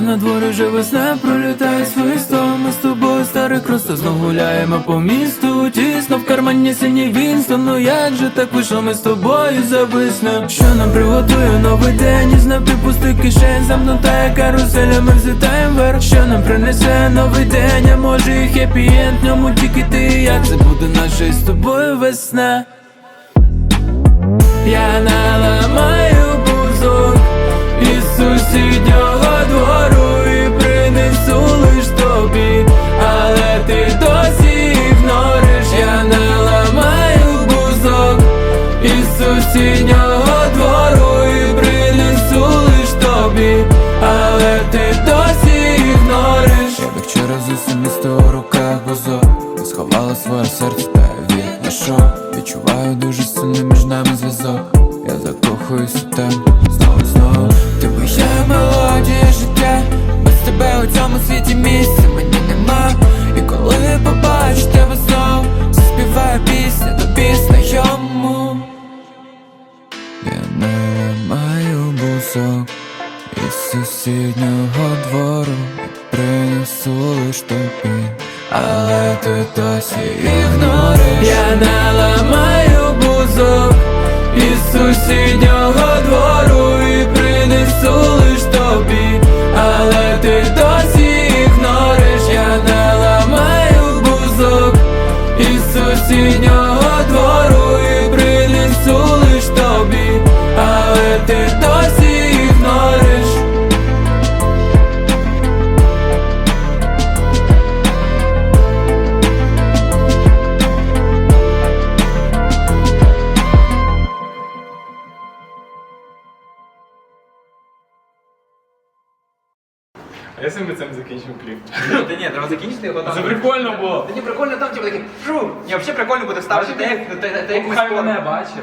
на дворі вже весна пролітає свої сто. Ми з тобою старий просто знов гуляємо по місту. Тісно в кармані синій Вінстон. Ну як же так вийшло, ми з тобою зависнем Що нам приготує новий день? І Із напівпустих кишень Замнута як каруселя, ми взлітаєм вверх. Що нам принесе новий день, а може і хеппі-енд ньому тільки ти. І я, це буде наша із тобою весна? Я наламаю із сусіднього двору і принесу лиш тобі, але ти досі ігнориш. Я вчора з місто у руках бузок Сховала своє серце та відійшов Відчуваю дуже сильний між нами зв'язок. Я закохуюсь тебе. Знову знову маю із сусіднього двору. Принесу лиш тобі, але ти досі ігнориш. Я наламаю бузок із сусіднього двору і принесу лиш тобі, але ти досі ігнориш. Я наламаю бузок із сусіднього двору А якщо ми цим закінчимо кліп? Та ні, треба закінчити його там. Це прикольно було. Та ні, прикольно там, типу такий фу. Ні, взагалі прикольно буде ставити те, як те- те- те, як ми Хай мене бачив.